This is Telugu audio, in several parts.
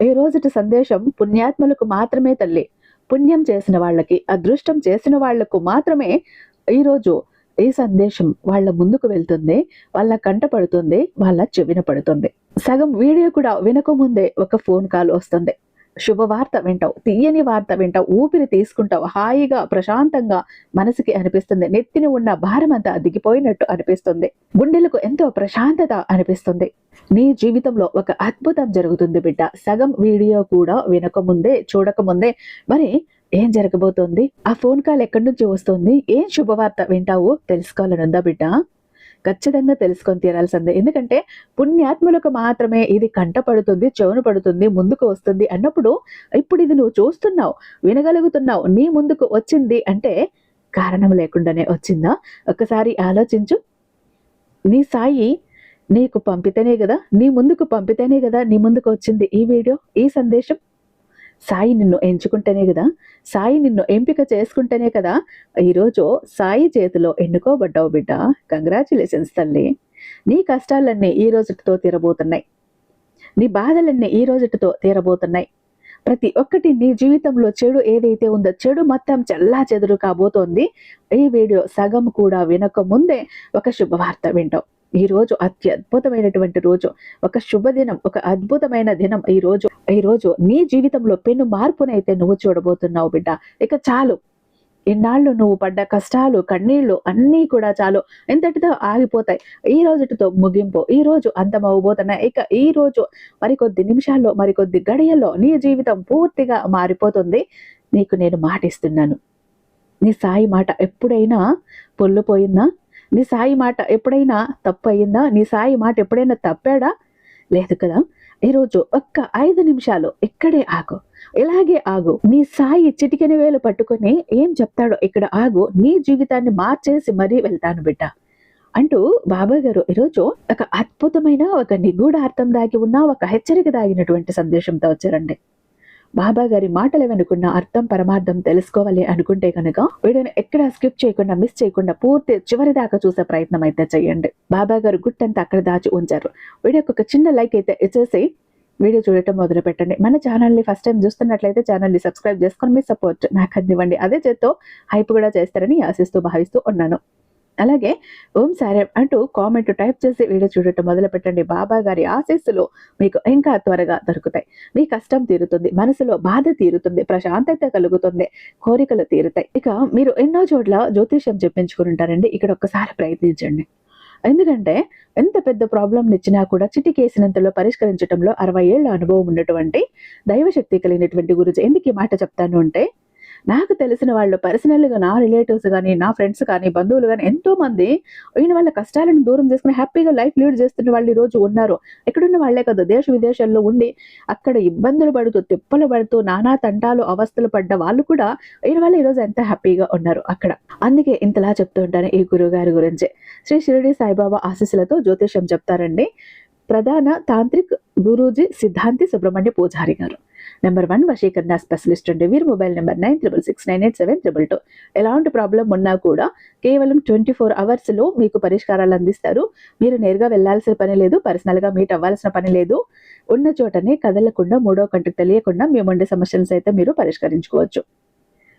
ఈ రోజుటి సందేశం పుణ్యాత్ములకు మాత్రమే తల్లి. పుణ్యం చేసిన వాళ్ళకి అదృష్టం చేసిన వాళ్ళకు మాత్రమే ఈరోజు ఈ సందేశం వాళ్ళ ముందుకు వెళ్తుంది వాళ్ళ కంట పడుతుంది వాళ్ళ చెవిన పడుతుంది. సగం వీడియో కూడా వినకముందే ఒక ఫోన్ కాల్ వస్తుంది. శుభవార్త వింటావు తీయని వార్త వింటావు ఊపిరి తీసుకుంటావు హాయిగా ప్రశాంతంగా మనసుకి అనిపిస్తుంది. నెత్తిని ఉన్న భారమంతా దిగిపోయినట్టు అనిపిస్తుంది. గుండెలకు ఎంతో ప్రశాంతత అనిపిస్తుంది. నీ జీవితంలో ఒక అద్భుతం జరుగుతుంది బిడ్డ. సగం వీడియో కూడా వినకముందే చూడకముందే. మరి ఏం జరగబోతోంది? ఆ ఫోన్ కాల్ ఎక్కడి నుంచి వస్తుంది? ఏం శుభవార్త వింటావో? తెలుసుకోవాలనుందా బిడ్డ? ఖచ్చితంగా తెలుసుకొని తీరాల్సిందే. ఎందుకంటే పుణ్యాత్ములకు మాత్రమే ఇది కంట పడుతుంది చెవును పడుతుంది ముందుకు వస్తుంది అన్నప్పుడు ఇప్పుడు ఇది నువ్వు చూస్తున్నావు వినగలుగుతున్నావు నీ ముందుకు వచ్చింది అంటే కారణం లేకుండానే వచ్చిందా? ఒక్కసారి ఆలోచించు. నీ సాయి నీకు పంపితేనే కదా నీ ముందుకు పంపితేనే కదా నీ ముందుకు వచ్చింది ఈ వీడియో ఈ సందేశం. సాయి నిన్ను ఎంచుకుంటేనే కదా. సాయి నిన్ను ఎంపిక చేసుకుంటేనే కదా. ఈరోజు సాయి చేతిలో ఎన్నుకోబడ్డావు బిడ్డ. కంగ్రాచులేషన్స్ తల్లి. నీ కష్టాలన్నీ ఈ రోజుతో తీరబోతున్నాయి. నీ బాధలన్నీ ఈ రోజుతో తీరబోతున్నాయి. ప్రతి ఒక్కటి నీ జీవితంలో చెడు ఏదైతే ఉందో చెడు మొత్తం చల్లా చెదురు కాబోతోంది. ఈ వీడియో సగం కూడా వినక ముందే ఒక శుభవార్త వింటావు. ఈ రోజు అత్యద్భుతమైనటువంటి రోజు. ఒక శుభదినం ఒక అద్భుతమైన దినం ఈ రోజు. ఈ రోజు నీ జీవితంలో పెను మార్పునైతే నువ్వు చూడబోతున్నావు బిడ్డ. ఇక చాలు. ఇన్నాళ్ళు నువ్వు పడ్డ కష్టాలు కన్నీళ్ళు అన్నీ కూడా చాలు. ఎంతటితో ఆగిపోతాయి. ఈ రోజుటితో ముగింపు ఈ రోజు అంతమవబోతున్నాయి ఇక ఈ రోజు మరికొద్ది నిమిషాల్లో మరికొద్ది గడియల్లో నీ జీవితం పూర్తిగా మారిపోతుంది. నీకు నేను మాటిస్తున్నాను. నీ సాయి మాట ఎప్పుడైనా పొల్లుపోయిందా? నీ సాయి మాట ఎప్పుడైనా తప్పు అయిందా నీ సాయి మాట ఎప్పుడైనా తప్పాడా? లేదు కదా. ఈరోజు ఒక్క ఐదు నిమిషాలు ఇక్కడే ఆగు. ఇలాగే ఆగు. నీ సాయి చిటికెన వేలు పట్టుకొని ఏం చెప్తాడో ఇక్కడ ఆగు. నీ జీవితాన్ని మార్చేసి మరీ వెళ్తాను బిడ్డ అంటూ బాబా గారు ఈరోజు ఒక అద్భుతమైన ఒక నిగూఢ అర్థం దాగి ఉన్న ఒక హెచ్చరిక దాగినటువంటి సందేశంతో వచ్చారండి. బాబా గారి మాటలు వెనుకున్న అర్థం పరమార్థం తెలుసుకోవాలి అనుకుంటే కనుక వీడియోని ఎక్కడ స్కిప్ చేయకుండా మిస్ చేయకుండా పూర్తి చివరి దాకా చూసే ప్రయత్నం అయితే చేయండి. బాబా గారు గుట్టంతా అక్కడ దాచి ఉంచారు. వీడియోకి ఒక చిన్న లైక్ అయితే ఇచ్చేసి వీడియో చూడటం మొదలు పెట్టండి. మన ఛానల్ని ఫస్ట్ టైం చూస్తున్నట్లయితే ఛానల్ని సబ్స్క్రైబ్ చేసుకొని మీ సపోర్ట్ నాకు అందివ్వండి. అదే చేత్తో హైప్ కూడా చేస్తారని ఆశిస్తూ భావిస్తూ ఉన్నాను. అలాగే ఓం సారే అంటూ కామెంట్ టైప్ చేసి వీడియో చూడటం మొదలు పెట్టండి బాబా గారి ఆశీస్సులు మీకు ఇంకా త్వరగా దొరుకుతాయి. మీ కష్టం తీరుతుంది మనసులో బాధ తీరుతుంది ప్రశాంతత కలుగుతుంది కోరికలు తీరుతాయి. ఇక మీరు ఎన్నో చోట్ల జ్యోతిష్యం చెప్పించుకుని ఉంటారండి. ఇక్కడ ఒక్కసారి ప్రయత్నించండి. ఎందుకంటే ఎంత పెద్ద ప్రాబ్లం ఇచ్చినా కూడా చిటికేసినంతలో పరిష్కరించడంలో అరవై ఏళ్ళ అనుభవం ఉన్నటువంటి దైవశక్తి కలిగినటువంటి గురించి ఎందుకు ఈ మాట చెప్తాను అంటే నాకు తెలిసిన వాళ్ళు పర్సనల్గా నా రిలేటివ్స్ కానీ నా ఫ్రెండ్స్ కానీ బంధువులు కానీ ఎంతో మంది ఈయన వాళ్ళ కష్టాలను దూరం చేసుకుని హ్యాపీగా లైఫ్ లీడ్ చేస్తున్న వాళ్ళు ఈరోజు రోజు ఉన్నారు. ఎక్కడున్న వాళ్ళే కదా దేశ విదేశాల్లో ఉండి అక్కడ ఇబ్బందులు పడుతూ తిప్పలు పడుతూ నానా తంటాలు అవస్థలు పడ్డ వాళ్ళు కూడా ఈయన వాళ్ళు ఈరోజు ఎంత హ్యాపీగా ఉన్నారు అక్కడ. అందుకే ఇంతలా చెప్తూ ఉంటాను ఈ గురువు గారి గురించి. శ్రీ షిరిడి సాయిబాబా ఆశీస్సులతో జ్యోతిషం చెప్తారండి. ప్రధాన తాంత్రిక్ గురూజీ సిద్ధాంతి సుబ్రహ్మణ్య పూజారి గారు. నెంబర్ వన్ వశీకరణ స్పెషలిస్ట్ అండి వీరి. Mobile number nine triple six nine eight seven triple two ఎలాంటి ప్రాబ్లం ఉన్నా కూడా కేవలం ట్వంటీ ఫోర్ అవర్స్లో మీకు పరిష్కారాలు అందిస్తారు. మీరు నేరుగా వెళ్ళాల్సిన పని లేదు పర్సనల్గా మీట్ అవ్వాల్సిన పని లేదు. ఉన్న చోటనే కదలకుండా మూడో కంటికి తెలియకుండా మేము ఉండే సమస్యలను సైతం మీరు పరిష్కరించుకోవచ్చు.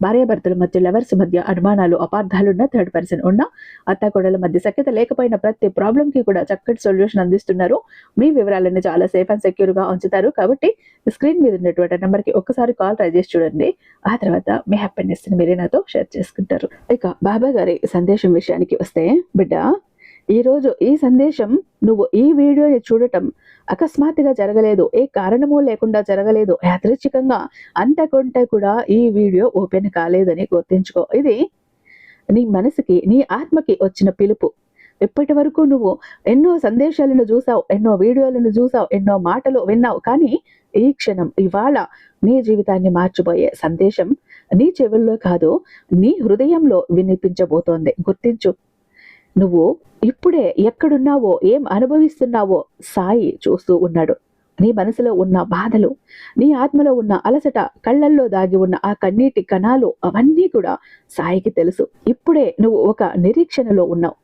భార్యాభర్తల మధ్య లవర్స్ మధ్య అనుమానాలు అపార్థాలున్న థర్డ్ పర్సన్ ఉన్న అత్తాకోడల మధ్య సఖ్యత లేకపోయిన ప్రతి ప్రాబ్లం కి కూడా చక్కటి సొల్యూషన్ అందిస్తున్నారు. మీ వివరాలన్నీ చాలా సేఫ్ అండ్ సెక్యూర్గా ఉంచుతారు. కాబట్టి స్క్రీన్ మీద ఉన్నటువంటి నెంబర్కి ఒక్కసారి కాల్ ట్రై చేసి చూడండి. ఆ తర్వాత మీ హ్యాపీనెస్ మీరే నాతో షేర్ చేసుకుంటారు. ఇక బాబా గారి సందేశం విషయానికి వస్తే బిడ్డ ఈ రోజు ఈ సందేశం నువ్వు ఈ వీడియోని చూడటం అకస్మాత్తుగా జరగలేదు. ఏ కారణమూ లేకుండా జరగలేదు. యాదృచ్ఛికంగా అంతకుంటే కూడా ఈ వీడియో ఓపెన్ కాలేదని గుర్తించుకో. ఇది నీ మనసుకి నీ ఆత్మకి వచ్చిన పిలుపు. ఇప్పటి వరకు నువ్వు ఎన్నో సందేశాలను చూసావు ఎన్నో వీడియోలను చూసావు ఎన్నో మాటలు విన్నావు. కానీ ఈ క్షణం ఇవాళ నీ జీవితాన్ని మార్చిపోయే సందేశం నీ చెవుల్లో కాదు నీ హృదయంలో వినిపించబోతోంది. గుర్తించు. నువ్వు ఇప్పుడే ఎక్కడున్నావో ఏం అనుభవిస్తున్నావో సాయి చూస్తూ ఉన్నాడు. నీ మనసులో ఉన్న బాధలు నీ ఆత్మలో ఉన్న అలసట కళ్ళల్లో దాగి ఉన్న ఆ కన్నీటి కణాలు అవన్నీ కూడా సాయికి తెలుసు. ఇప్పుడే నువ్వు ఒక నిరీక్షణలో ఉన్నావు.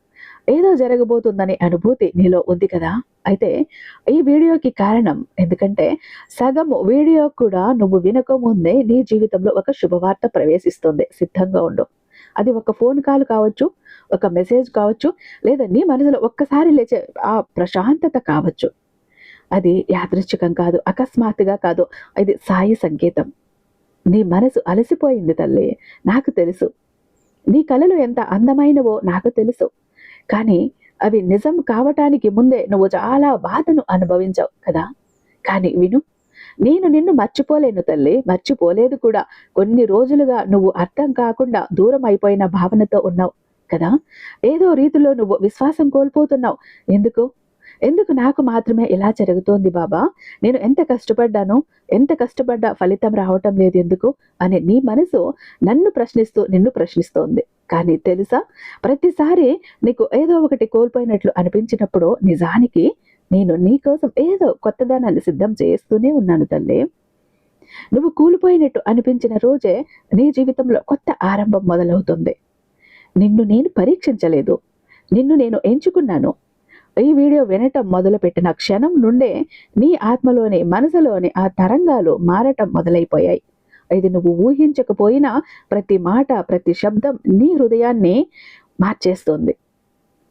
ఏదో జరగబోతుందనే అనుభూతి నీలో ఉంది కదా? అయితే ఈ వీడియోకి కారణం ఎందుకంటే సగం వీడియో కూడా నువ్వు వినకముందే నీ జీవితంలో ఒక శుభవార్త ప్రవేశిస్తుంది. సిద్ధంగా ఉండు. అది ఒక ఫోన్ కాల్ కావచ్చు ఒక మెసేజ్ కావచ్చు లేదా నీ మనసులో ఒక్కసారి లేచే ఆ ప్రశాంతత కావచ్చు. అది యాదృచ్ఛికం కాదు అకస్మాత్తుగా కాదు ఇది సాయి సంకేతం. నీ మనసు అలసిపోయింది తల్లి నాకు తెలుసు. నీ కళలు ఎంత అందమైనవో నాకు తెలుసు. కానీ అవి నిజం కావటానికి ముందే నువ్వు చాలా బాధను అనుభవించావు కదా? కానీ విను నేను నిన్ను మర్చిపోలేను తల్లి మర్చిపోలేదు కూడా. కొన్ని రోజులుగా నువ్వు అర్థం కాకుండా దూరం అయిపోయిన భావనతో ఉన్నావు కదా? ఏదో రీతిలో నువ్వు విశ్వాసం కోల్పోతున్నావు. ఎందుకు? ఎందుకు నాకు మాత్రమే ఇలా జరుగుతోంది బాబా? నేను ఎంత కష్టపడ్డాను? ఎంత కష్టపడ్డా ఫలితం రావటం లేదు ఎందుకు? అని నీ మనసు నన్ను ప్రశ్నిస్తూ నిన్ను ప్రశ్నిస్తోంది. కానీ తెలుసా? ప్రతిసారి నీకు ఏదో ఒకటి కోల్పోయినట్లు అనిపించినప్పుడు నిజానికి నేను నీకోసం ఏదో కొత్తదనాన్ని సిద్ధం చేస్తూనే ఉన్నాను తల్లి. నువ్వు కూలిపోయినట్టు అనిపించిన రోజే నీ జీవితంలో కొత్త ఆరంభం మొదలవుతుంది. నిన్ను నేను పరీక్షించలేదు. నిన్ను నేను ఎంచుకున్నాను. ఈ వీడియో వినటం మొదలుపెట్టిన క్షణం నుండే నీ ఆత్మలోని మనసులోని ఆ తరంగాలు మారటం మొదలైపోయాయి. ఇది నువ్వు ఊహించకపోయినా ప్రతి మాట ప్రతి శబ్దం నీ హృదయాన్ని మార్చేస్తుంది.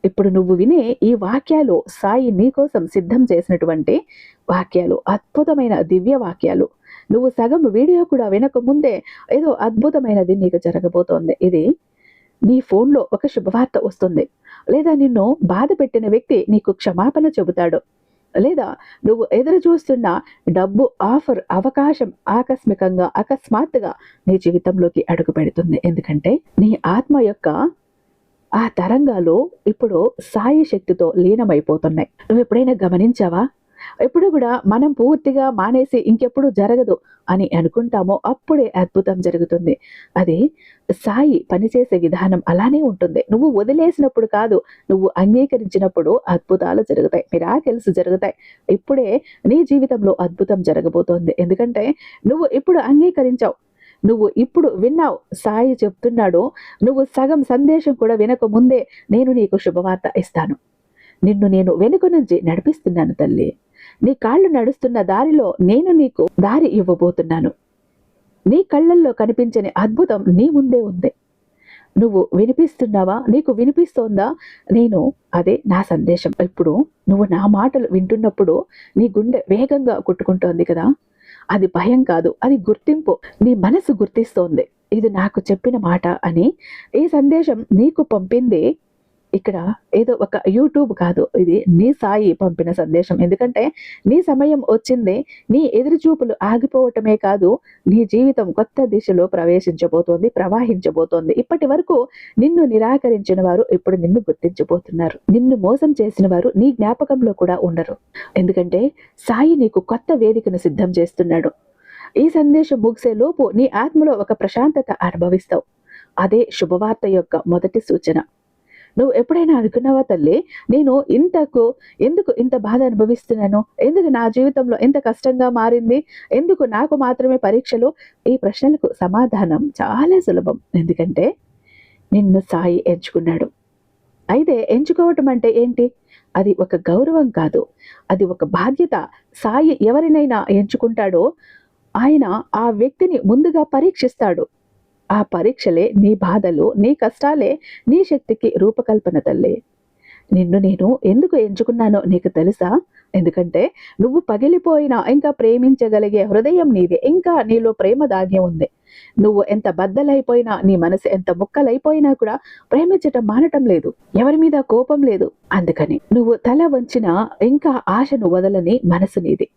ఇప్పుడు నువ్వు వినే ఈ వాక్యాలు సాయి నీకోసం సిద్ధం చేసినటువంటి వాక్యాలు అద్భుతమైన దివ్య వాక్యాలు. నువ్వు సగం వీడియో కూడా వినక ముందే ఏదో అద్భుతమైనది నీకు జరగబోతోంది. ఇది నీ ఫోన్లో ఒక శుభవార్త వస్తుంది. లేదా నిన్ను బాధ పెట్టిన వ్యక్తి నీకు క్షమాపణ చెబుతాడు. లేదా నువ్వు ఎదురు చూస్తున్న డబ్బు ఆఫర్ అవకాశం ఆకస్మికంగా అకస్మాత్తుగా నీ జీవితంలోకి అడుగు పెడుతుంది. ఎందుకంటే నీ ఆత్మ యొక్క ఆ తరంగాలు ఇప్పుడు సాయి శక్తితో లీనమైపోతున్నాయి. నువ్వు ఎప్పుడైనా గమనించావా? ఎప్పుడు కూడా మనం పూర్తిగా మానేసి ఇంకెప్పుడు జరగదు అని అనుకుంటామో అప్పుడే అద్భుతం జరుగుతుంది. అది సాయి పనిచేసే విధానం అలానే ఉంటుంది. నువ్వు వదిలేసినప్పుడు కాదు నువ్వు అంగీకరించినప్పుడు అద్భుతాలు జరుగుతాయి. మిరాకిల్స్ జరుగుతాయి. ఇప్పుడే నీ జీవితంలో అద్భుతం జరగబోతోంది. ఎందుకంటే నువ్వు ఇప్పుడు అంగీకరించావు. నువ్వు ఇప్పుడు విన్నావు సాయి చెప్తున్నాడు నువ్వు సగం సందేశం కూడా వినక ముందే నేను నీకు శుభవార్త ఇస్తాను. నిన్ను నేను వెనుక నుంచి నడిపిస్తున్నాను తల్లి. నీ కాళ్ళు నడుస్తున్న దారిలో నేను నీకు దారి ఇవ్వబోతున్నాను. నీ కళ్ళల్లో కనిపించని అద్భుతం నీ ముందే ఉంది. నువ్వు వినిపిస్తున్నావా? నీకు వినిపిస్తోందా? నేను అదే నా సందేశం. ఇప్పుడు నువ్వు నా మాటలు వింటున్నప్పుడు నీ గుండె వేగంగా కొట్టుకుంటోంది కదా? అది భయం కాదు అది గుర్తింపు. నీ మనసు గుర్తిస్తోంది. ఇది నాకు చెప్పిన మాట అని ఈ సందేశం నీకు పంపింది ఇక్కడ ఏదో ఒక యూట్యూబ్ కాదు ఇది నీ సాయి పంపిన సందేశం. ఎందుకంటే నీ సమయం వచ్చింది నీ ఎదురుచూపులు ఆగిపోవటమే కాదు నీ జీవితం కొత్త దిశలో ప్రవేశించబోతోంది ప్రవాహించబోతోంది. ఇప్పటి వరకు నిన్ను నిరాకరించిన వారు ఇప్పుడు నిన్ను గుర్తించబోతున్నారు. నిన్ను మోసం చేసిన వారు నీ జ్ఞాపకంలో కూడా ఉండరు. ఎందుకంటే సాయి నీకు కొత్త వేదికను సిద్ధం చేస్తున్నాడు. ఈ సందేశం ముగిసే లోపు నీ ఆత్మలో ఒక ప్రశాంతత అనుభవిస్తావు. అదే శుభవార్త యొక్క మొదటి సూచన. నువ్వు ఎప్పుడైనా అనుకున్నావా తల్లి? నేను ఇంతకు ఎందుకు ఇంత బాధ అనుభవిస్తున్నాను? ఎందుకు నా జీవితంలో ఎంత కష్టంగా మారింది? ఎందుకు నాకు మాత్రమే పరీక్షలు? ఈ ప్రశ్నలకు సమాధానం చాలా సులభం. ఎందుకంటే నిన్ను సాయి ఎంచుకున్నాడు. అయితే ఎంచుకోవటం అంటే ఏంటి? అది ఒక గౌరవం కాదు. అది ఒక బాధ్యత. సాయి ఎవరినైనా ఎంచుకుంటాడో ఆయన ఆ వ్యక్తిని ముందుగా పరీక్షిస్తాడు. ఆ పరీక్షలే నీ బాధలు నీ కష్టాలే నీ శక్తికి రూపకల్పన తల్లి. నిన్ను నేను ఎందుకు ఎంచుకున్నానో నీకు తెలుసా? ఎందుకంటే నువ్వు పగిలిపోయినా ఇంకా ప్రేమించగలిగే హృదయం నీదే ఇంకా నీలో ప్రేమ దాగి ఉంది. నువ్వు ఎంత బద్దలైపోయినా నీ మనసు ఎంత ముక్కలైపోయినా కూడా ప్రేమించటం మానటం లేదు ఎవరి మీద కోపం లేదు. అందుకని నువ్వు తల వంచిన ఇంకా ఆశను వదలని మనసు నీది.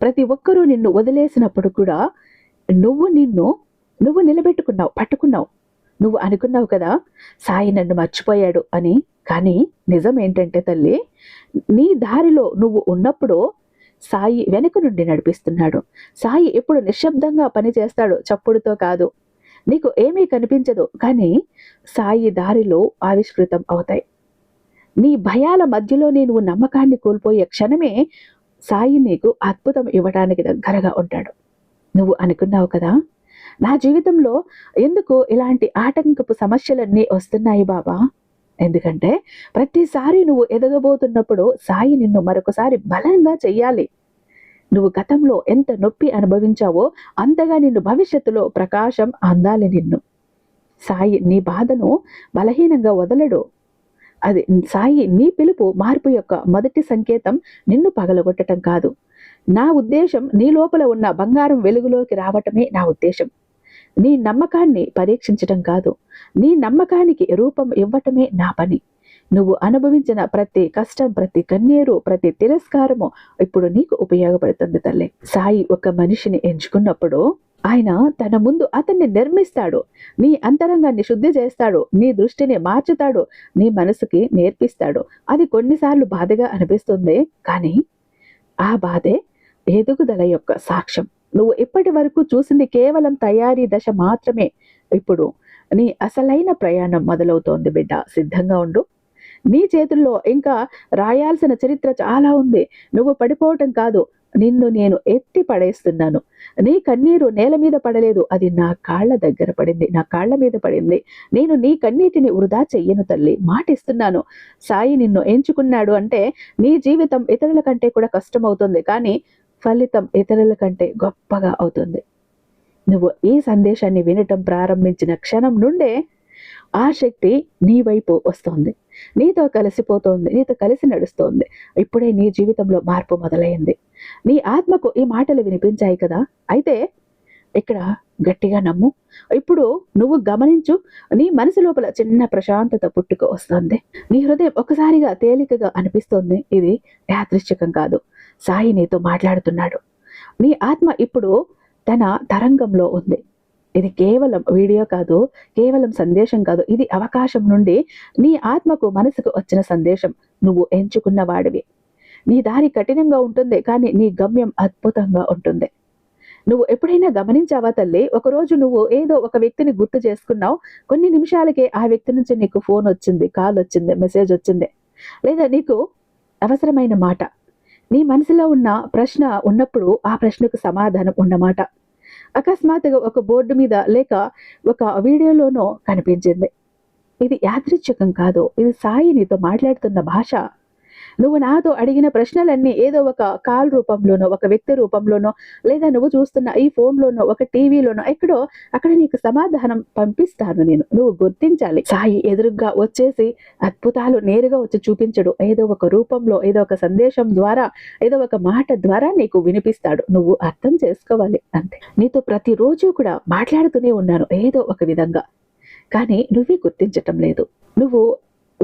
ప్రతి ఒక్కరూ నిన్ను వదిలేసినప్పుడు కూడా నువ్వు నిన్ను నువ్వు నిలబెట్టుకున్నావు పట్టుకున్నావు. నువ్వు అనుకున్నావు కదా సాయి నన్ను మర్చిపోయాడు అని. కానీ నిజం ఏంటంటే తల్లి నీ దారిలో నువ్వు ఉన్నప్పుడు సాయి వెనుక నుండి నడిపిస్తున్నాడు. సాయి ఎప్పుడు నిశ్శబ్దంగా పని చేస్తాడు చప్పుడుతో కాదు. నీకు ఏమీ కనిపించదు కానీ సాయి దారిలో ఆవిష్కృతం అవుతాయి. నీ భయాల మధ్యలోనే నువ్వు నమ్మకాన్ని కోల్పోయే క్షణమే సాయి నీకు అద్భుతం ఇవ్వడానికి దగ్గరగా ఉంటాడు. నువ్వు అనుకున్నావు కదా నా జీవితంలో ఎందుకు ఇలాంటి ఆటంకపు సమస్యలన్నీ వస్తున్నాయి బాబా? ఎందుకంటే ప్రతిసారి నువ్వు ఎదగబోతున్నప్పుడు సాయి నిన్ను మరొకసారి బలంగా చెయ్యాలి. నువ్వు గతంలో ఎంత నొప్పి అనుభవించావో అంతగా నిన్ను భవిష్యత్తులో ప్రకాశం అందాలి నిన్ను. సాయి నీ బాధను బలహీనంగా వదలడు. అది సాయి నీ పిలుపు మార్పు యొక్క మొదటి సంకేతం నిన్ను పగలగొట్టడం కాదు. నా ఉద్దేశం నీ లోపల ఉన్న బంగారం వెలుగులోకి రావటమే నా ఉద్దేశం. నీ నమ్మకాన్ని పరీక్షించటం కాదు. నీ నమ్మకానికి రూపం ఇవ్వటమే నా పని. నువ్వు అనుభవించిన ప్రతి కష్టం ప్రతి కన్నీరు ప్రతి తిరస్కారము ఇప్పుడు నీకు ఉపయోగపడుతుంది తల్లి. సాయి ఒక మనిషిని ఎంచుకున్నప్పుడు ఆయన తన ముందు అతన్ని నిర్మిస్తాడు. నీ అంతరంగాన్ని శుద్ధి చేస్తాడు. నీ దృష్టిని మార్చుతాడు. నీ మనసుకి నేర్పిస్తాడు. అది కొన్నిసార్లు బాధగా అనిపిస్తుంది. కానీ ఆ బాధే ఎదుగుదల యొక్క సాక్ష్యం. నువ్వు ఇప్పటి వరకు చూసింది కేవలం తయారీ దశ మాత్రమే. ఇప్పుడు నీ అసలైన ప్రయాణం మొదలవుతోంది బిడ్డ. సిద్ధంగా ఉండు. నీ చేతుల్లో ఇంకా రాయాల్సిన చరిత్ర చాలా ఉంది. నువ్వు పడిపోవటం కాదు. నిన్ను నేను ఎత్తి పడేస్తున్నాను. నీ కన్నీరు నేల మీద పడలేదు. అది నా కాళ్ళ దగ్గర పడింది. నా కాళ్ళ మీద పడింది. నేను నీ కన్నీటిని వృధా చెయ్యను తల్లి. మాటిస్తున్నాను. సాయి నిన్ను ఎంచుకున్నాడు అంటే నీ జీవితం ఇతరుల కంటే కూడా కష్టమవుతుంది. కానీ ఫలితం ఇతరుల కంటే గొప్పగా అవుతుంది. నువ్వు ఈ సందేశాన్ని వినటం ప్రారంభించిన క్షణం నుండే ఆ శక్తి నీ వైపు వస్తోంది. నీతో కలిసిపోతోంది నీతో కలిసి నడుస్తోంది. ఇప్పుడే నీ జీవితంలో మార్పు మొదలైంది. నీ ఆత్మకు ఈ మాటలు వినిపించాయి కదా? అయితే ఇక్కడ గట్టిగా నమ్ము. ఇప్పుడు నువ్వు గమనించు నీ మనసు లోపల చిన్న ప్రశాంతత పుట్టుకు వస్తుంది. నీ హృదయం ఒకసారిగా తేలికగా అనిపిస్తోంది. ఇది యాదృశ్చికం కాదు. సాయి నీతో మాట్లాడుతున్నాడు. నీ ఆత్మ ఇప్పుడు తన తరంగంలో ఉంది. ఇది కేవలం వీడియో కాదు కేవలం సందేశం కాదు. ఇది అవకాశం నుండి నీ ఆత్మకు మనసుకు వచ్చిన సందేశం. నువ్వు ఎంచుకున్న వాడివి. నీ దారి కఠినంగా ఉంటుంది కానీ నీ గమ్యం అద్భుతంగా ఉంటుంది. నువ్వు ఎప్పుడైనా గమనించావా తల్లి? ఒకరోజు నువ్వు ఏదో ఒక వ్యక్తిని గుర్తు చేసుకున్నావు. కొన్ని నిమిషాలకే ఆ వ్యక్తి నుంచి నీకు ఫోన్ వచ్చింది కాల్ వచ్చింది మెసేజ్ వచ్చింది. లేదా నీకు అవసరమైన మాట. నీ మనసులో ఉన్న ప్రశ్న ఉన్నప్పుడు ఆ ప్రశ్నకు సమాధానం ఉన్నమాట. అకస్మాత్తుగా ఒక బోర్డు మీద లేక ఒక వీడియోలోనో కనిపించింది. ఇది యాదృచ్ఛికం కాదు. ఇది సాయి నీతో మాట్లాడుతున్న భాష. నువ్వు నాతో అడిగిన ప్రశ్నలన్నీ ఏదో ఒక కాల్ రూపంలోనో ఒక వ్యక్తి రూపంలోనో లేదా నువ్వు చూస్తున్న ఈ ఫోన్లోనో ఒక టీవీలోనో ఎక్కడో అక్కడ నీకు సమాధానం పంపిస్తాను నేను. నువ్వు గుర్తించాలి. సాయి ఎదురుగా వచ్చేసి అద్భుతాలు నేరుగా వచ్చి చూపించడు. ఏదో ఒక రూపంలో ఏదో ఒక సందేశం ద్వారా ఏదో ఒక మాట ద్వారా నీకు వినిపిస్తాడు. నువ్వు అర్థం చేసుకోవాలి అంతే. నీతో ప్రతిరోజు కూడా మాట్లాడుతూనే ఉన్నాను ఏదో ఒక విధంగా. కానీ నువ్వే గుర్తించటం లేదు. నువ్వు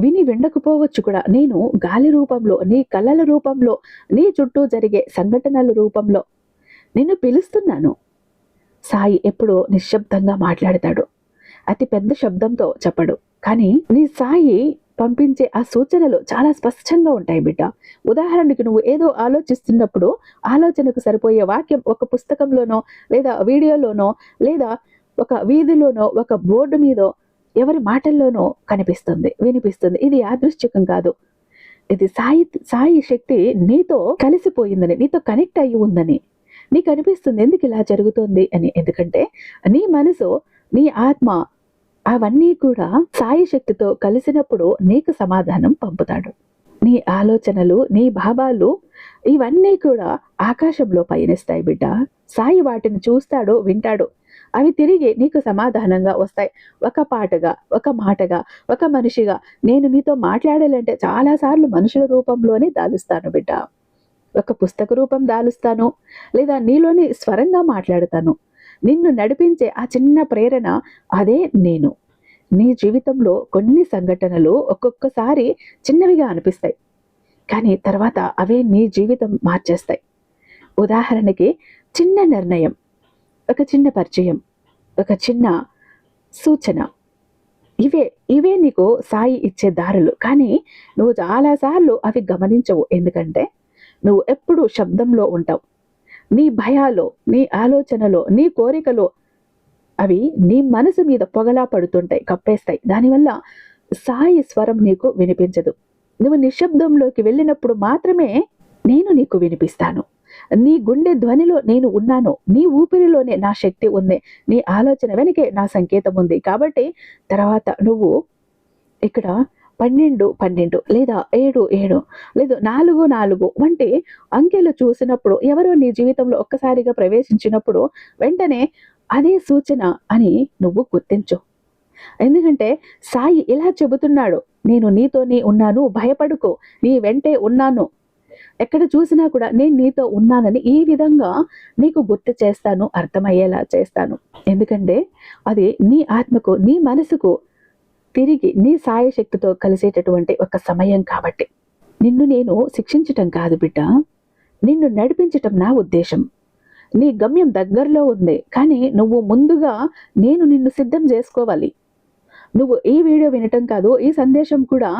విని విండకపోవచ్చు కూడా. నేను గాలి రూపంలో నీ కళల రూపంలో నీ చుట్టూ జరిగే సంఘటనల రూపంలో నిన్ను పిలుస్తున్నాను. సాయి ఎప్పుడో నిశ్శబ్దంగా మాట్లాడతాడు. అతి పెద్ద శబ్దంతో చెప్పడు. కానీ నీ సాయి పంపించే ఆ సూచనలు చాలా స్పష్టంగా ఉంటాయి బిడ్డ. ఉదాహరణకి నువ్వు ఏదో ఆలోచిస్తున్నప్పుడు ఆలోచనకు సరిపోయే వాక్యం ఒక పుస్తకంలోనో లేదా వీడియోలోనో లేదా ఒక వీధిలోనో ఒక బోర్డు మీదో ఎవరి మాటల్లోనో కనిపిస్తుంది వినిపిస్తుంది. ఇది యాదృశ్చికం కాదు. ఇది సాయి సాయి శక్తి నీతో కలిసిపోయిందని నీతో కనెక్ట్ అయ్యి ఉందని నీకు అనిపిస్తుంది ఎందుకు ఇలా జరుగుతుంది అని. ఎందుకంటే నీ మనసు నీ ఆత్మ అవన్నీ కూడా సాయి శక్తితో కలిసినప్పుడు నీకు సమాధానం పంపుతాడు. నీ ఆలోచనలు నీ భావాలు ఇవన్నీ కూడా ఆకాశంలో పయనిస్తాయి బిడ్డ. సాయి వాటిని చూస్తాడు వింటాడు. అవి తిరిగి నీకు సమాధానంగా వస్తాయి. ఒక పాటగా ఒక మాటగా ఒక మనిషిగా నేను నీతో మాట్లాడాలంటే చాలాసార్లు మనుషుల రూపంలోనే దాలుస్తాను బిడ్డ. ఒక పుస్తక రూపం దాలుస్తాను లేదా నీలోని స్వరంగా మాట్లాడతాను. నిన్ను నడిపించే ఆ చిన్న ప్రేరణ అదే నేను. నీ జీవితంలో కొన్ని సంఘటనలు ఒక్కొక్కసారి చిన్నవిగా అనిపిస్తాయి కానీ తర్వాత అవే నీ జీవితం మార్చేస్తాయి. ఉదాహరణకి చిన్న నిర్ణయం. ఒక చిన్న పరిచయం ఒక చిన్న సూచన. ఇవే ఇవే నీకు సాయి ఇచ్చే దారులు. కానీ నువ్వు చాలాసార్లు అవి గమనించవు. ఎందుకంటే నువ్వు ఎప్పుడూ శబ్దంలో ఉంటావు. నీ భయాలో నీ ఆలోచనలో నీ కోరికలో అవి నీ మనసు మీద పొగలా పడుతుంటాయి కప్పేస్తాయి. దానివల్ల సాయి స్వరం నీకు వినిపించదు. నువ్వు నిశ్శబ్దంలోకి వెళ్ళినప్పుడు మాత్రమే నేను నీకు వినిపిస్తాను. నీ గుండె ధ్వనిలో నేను ఉన్నాను. నీ ఊపిరిలోనే నా శక్తి ఉంది. నీ ఆలోచన వెనకే నా సంకేతం ఉంది. కాబట్టి తర్వాత నువ్వు ఇక్కడ పన్నెండు పన్నెండు లేదా ఏడు ఏడు లేదు నాలుగు నాలుగు వంటి అంకెలు చూసినప్పుడు ఎవరో నీ జీవితంలో ఒక్కసారిగా ప్రవేశించినప్పుడు వెంటనే అదే సూచన అని నువ్వు గుర్తించు. ఎందుకంటే సాయి ఇలా చెబుతున్నాడు నేను నీతోనే ఉన్నాను భయపడుకో నీ వెంటే ఉన్నాను. ఎక్కడ చూసినా కూడా నేను నీతో ఉన్నానని ఈ విధంగా నీకు గుర్తు చేస్తాను అర్థమయ్యేలా చేస్తాను. ఎందుకంటే అది నీ ఆత్మకు నీ మనసుకు తిరిగి నీ సాయ శక్తితో కలిసేటటువంటి ఒక సమయం కాబట్టి. నిన్ను నేను శిక్షించటం కాదు బిడ్డ. నిన్ను నడిపించటం నా ఉద్దేశం. నీ గమ్యం దగ్గరలో ఉంది కానీ నువ్వు ముందుగా నేను నిన్ను సిద్ధం చేసుకోవాలి. నువ్వు ఈ వీడియో వినటం కాదు ఈ సందేశం కూడా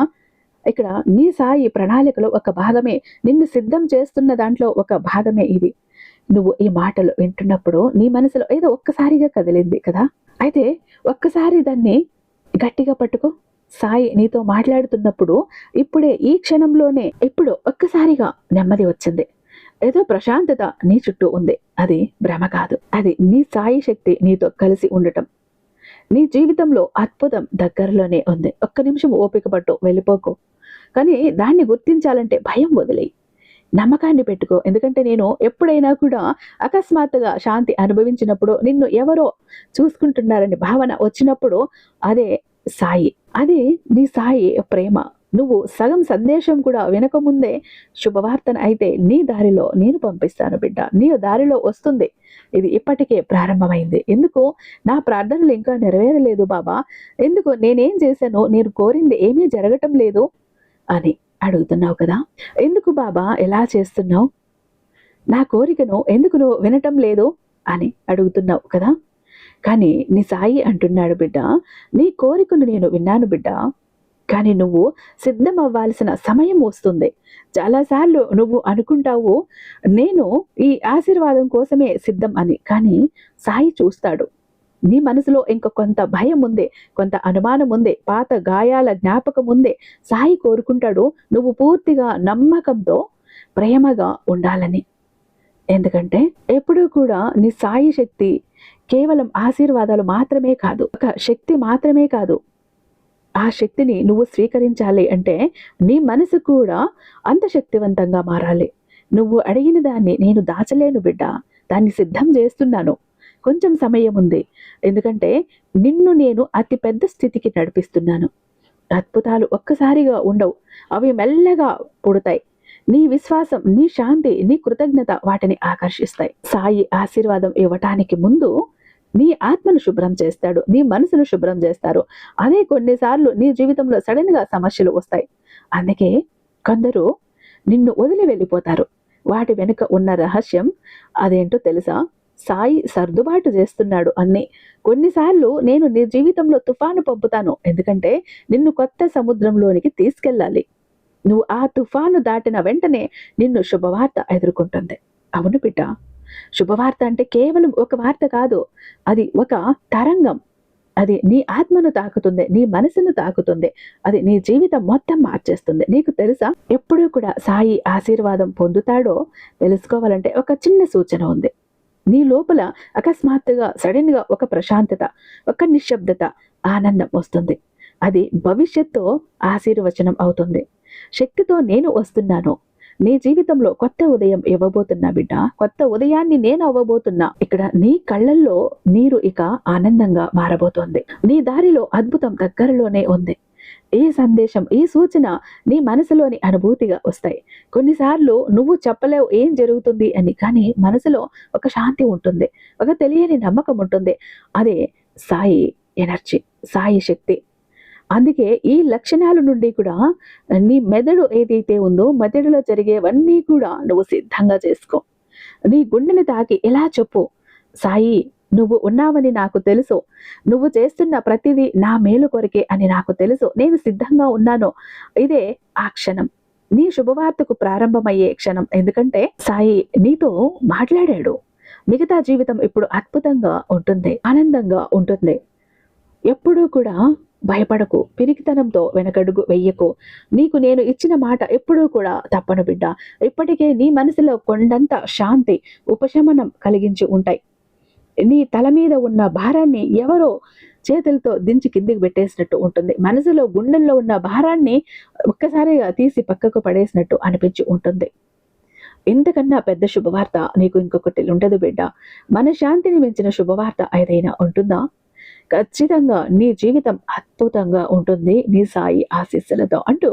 ఇక్కడ నీ సాయి ప్రణాళికలో ఒక భాగమే నిన్ను సిద్ధం చేస్తున్న దాంట్లో ఒక భాగమే ఇది. నువ్వు ఈ మాటలు వింటున్నప్పుడు నీ మనసులో ఏదో ఒక్కసారిగా కదిలింది కదా? అయితే ఒక్కసారి దాన్ని గట్టిగా పట్టుకో. సాయి నీతో మాట్లాడుతున్నప్పుడు ఇప్పుడే ఈ క్షణంలోనే ఇప్పుడు ఒక్కసారిగా నెమ్మది వచ్చింది. ఏదో ప్రశాంతత నీ చుట్టూ ఉంది. అది భ్రమ కాదు. అది నీ సాయి శక్తి నీతో కలిసి ఉండటం. నీ జీవితంలో అద్భుతం దగ్గరలోనే ఉంది. ఒక్క నిమిషం ఓపిక పట్టు. వెళ్ళిపోకు. కానీ దాన్ని గుర్తించాలంటే భయం వదిలేయి. నమ్మకాన్ని పెట్టుకో. ఎందుకంటే నేను ఎప్పుడైనా కూడా అకస్మాత్తుగా శాంతి అనుభవించినప్పుడు నిన్ను ఎవరో చూసుకుంటున్నారని భావన వచ్చినప్పుడు అదే సాయి. అదే నీ సాయి ప్రేమ. నువ్వు సగం సందేశం కూడా వినకముందే శుభవార్తను అయితే నీ దారిలో నేను పంపిస్తాను బిడ్డ. నీ దారిలో వస్తుంది. ఇది ఇప్పటికే ప్రారంభమైంది. ఎందుకు? నా ప్రార్థనలు ఇంకా నెరవేరలేదు బాబా. ఎందుకు? నేనేం చేశాను? నేను కోరింది ఏమీ జరగటం లేదు. అని అడుగుతున్నావు కదా. ఎందుకు బాబా ఎలా చేస్తున్నావు? నా కోరికను ఎందుకు నువ్వు వినటం లేదు అని అడుగుతున్నావు కదా. కానీ నీ సాయి అంటున్నాడు బిడ్డ నీ కోరికను నేను విన్నాను బిడ్డ. కానీ నువ్వు సిద్ధం అవ్వాల్సిన సమయం వస్తుంది. చాలాసార్లు నువ్వు అనుకుంటావు నేను ఈ ఆశీర్వాదం కోసమే సిద్ధం అని. కానీ సాయి చూస్తాడు. నీ మనసులో ఇంక కొంత భయం ఉంది కొంత అనుమానం ఉంది పాత గాయాల జ్ఞాపకం ఉంది సాయి కోరుకుంటాడు నువ్వు పూర్తిగా నమ్మకంతో ప్రేమగా ఉండాలని. ఎందుకంటే ఎప్పుడూ కూడా నీ సాయి శక్తి కేవలం ఆశీర్వాదాలు మాత్రమే కాదు ఒక శక్తి మాత్రమే కాదు. ఆ శక్తిని నువ్వు స్వీకరించాలి అంటే నీ మనసు కూడా అంత శక్తివంతంగా మారాలి. నువ్వు అడిగిన దాన్ని నేను దాచలేను బిడ్డ దాన్ని సిద్ధం చేస్తున్నాను. కొంచెం సమయం ఉంది. ఎందుకంటే నిన్ను నేను అతి పెద్ద స్థితికి నడిపిస్తున్నాను. అద్భుతాలు ఒక్కసారిగా ఉండవు. అవి మెల్లగా పుడతాయి. నీ విశ్వాసం నీ శాంతి నీ కృతజ్ఞత వాటిని ఆకర్షిస్తాయి. సాయి ఆశీర్వాదం ఇవ్వటానికి ముందు నీ ఆత్మను శుభ్రం చేస్తాడు. నీ మనసును శుభ్రం చేస్తారు. అదే కొన్నిసార్లు నీ జీవితంలో సడన్గా సమస్యలు వస్తాయి. అందుకే కొందరు నిన్ను వదిలి వెళ్ళిపోతారు. వాటి వెనుక ఉన్న రహస్యం అదేంటో తెలుసా? సాయి సర్దుబాటు చేస్తున్నాడు అన్ని. కొన్నిసార్లు నేను నీ జీవితంలో తుఫాను పంపుతాను. ఎందుకంటే నిన్ను కొత్త సముద్రంలోనికి తీసుకెళ్ళాలి. నువ్వు ఆ తుఫాను దాటిన వెంటనే నిన్ను శుభవార్త ఎదుర్కొంటుంది. అవును బిడ్డ. శుభవార్త అంటే కేవలం ఒక వార్త కాదు. అది ఒక తరంగం. అది నీ ఆత్మను తాకుతుంది నీ మనసును తాకుతుంది. అది నీ జీవితం మొత్తం మార్చేస్తుంది. నీకు తెలుసా? ఎప్పుడూ కూడా సాయి ఆశీర్వాదం పొందుతాడో తెలుసుకోవాలంటే ఒక చిన్న సూచన ఉంది. నీ లోపల అకస్మాత్తుగా సడన్గా ఒక ప్రశాంతత ఒక నిశ్శబ్దత ఆనందం వస్తుంది. అది భవిష్యత్తు ఆశీర్వచనం అవుతుంది. శక్తితో నేను వస్తున్నాను. నీ జీవితంలో కొత్త ఉదయం ఇవ్వబోతున్నా బిడ్డ. కొత్త ఉదయాన్ని నేను అవ్వబోతున్నా. ఇక్కడ నీ కళ్ళల్లో నీరు ఇక ఆనందంగా మారబోతోంది. నీ దారిలో అద్భుతం దగ్గరలోనే ఉంది. ఈ సందేశం ఈ సూచన నీ మనసులోని అనుభూతిగా వస్తాయి. కొన్నిసార్లు నువ్వు చెప్పలేవు ఏం జరుగుతుంది అని కానీ మనసులో ఒక శాంతి ఉంటుంది ఒక తెలియని నమ్మకం ఉంటుంది. అదే సాయి ఎనర్జీ సాయి శక్తి. అందుకే ఈ లక్షణాల నుండి కూడా నీ మెదడు ఏదైతే ఉందో మెదడులో జరిగేవన్నీ కూడా నువ్వు సిద్ధంగా చేసుకో. నీ గుండెని తాకి ఎలా చెప్పు? సాయి నువ్వు ఉన్నావని నాకు తెలుసు. నువ్వు చేస్తున్న ప్రతిదీ నా మేలు కొరకే అని నాకు తెలుసు. నేను సిద్ధంగా ఉన్నాను. ఇదే ఆ క్షణం. నీ శుభవార్తకు ప్రారంభమయ్యే క్షణం. ఎందుకంటే సాయి నీతో మాట్లాడాడు. మిగతా జీవితం ఇప్పుడు అద్భుతంగా ఉంటుంది. ఆనందంగా ఉంటుంది. ఎప్పుడూ కూడా భయపడకు. పిరికితనంతో వెనకడుగు వెయ్యకు నీకు నేను ఇచ్చిన మాట ఎప్పుడూ కూడా తప్పను బిడ్డ. ఇప్పటికే నీ మనసులో కొండంత శాంతి ఉపశమనం కలిగించి ఉంటాయి. నీ తల మీద ఉన్న భారాన్ని ఎవరో చేతులతో దించి కిందికి పెట్టేసినట్టు ఉంటుంది. మనసులో గుండెల్లో ఉన్న భారాన్ని ఒక్కసారిగా తీసి పక్కకు పడేసినట్టు అనిపించి ఉంటుంది. ఇంతకన్నా పెద్ద శుభవార్త నీకు ఇంకొకటి ఉండదు బిడ్డ. మన శాంతిని మించిన శుభవార్త ఏదైనా ఉంటుందా? ఖచ్చితంగా నీ జీవితం అద్భుతంగా ఉంటుంది. నీ సాయి ఆశీస్సులతో అంటూ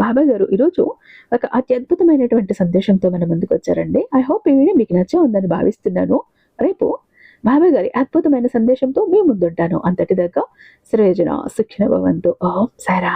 బాబా గారు ఈరోజు ఒక అత్యద్భుతమైనటువంటి సందేశంతో మన ముందుకు వచ్చారండి. ఐ హోప్ ఈ వీడియో మీకు నచ్చే ఉందని భావిస్తున్నాను. రేపు బాబా గారి అద్భుతమైన సందేశంతో మీ ముందుంటాను. అంతటి దాకా శ్రేజన శిక్షణ భవంతు ఓం సారా